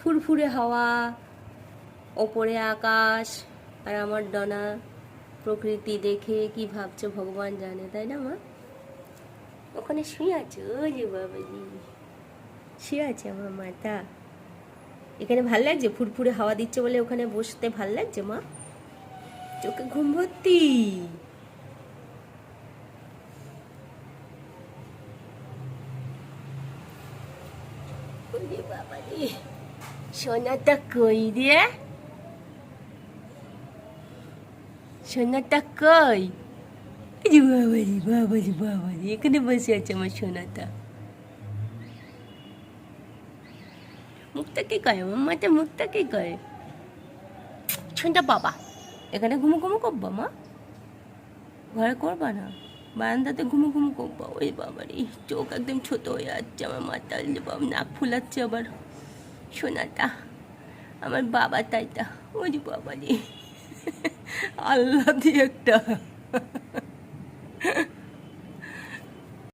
ফুরফুরে হাওয়া, ওপরে আকাশ, আর আমার ডনা প্রকৃতি দেখে কি ভাবছ ভগবান জানে, তাই না মা? ওখানে শুয়ে আছে ওই যে বাবাজি? শুয়ে আছে আমার মাতা। এখানে ভালো লাগছে? ফুরফুরে হাওয়া দিচ্ছে বলে ওখানে বসতে ভালো লাগছে মা? চোখে ঘুম ভর্তি। বাবা সোনাটা কই রে সোনাটা কই বাবারি বাবারি বাবারি এখানে বসে আছে আমার সোনাটা মুখটা কি কয় আমার মাটা মুখটা কি কয় শুনটা বাবা এখানে ঘুমো ঘুমো করবা মা ঘরে করবা না বারান্দাতে ঘুমো ঘুমো করবা ওই বাবারি চোখ একদম ছোট হয়ে যাচ্ছে আমার মাথা নাক ফুলাচ্ছে আবার সোনাটা। আমার বাবা তাইটা ওই বাবা দি আল্লাহ দিয়ে একটা।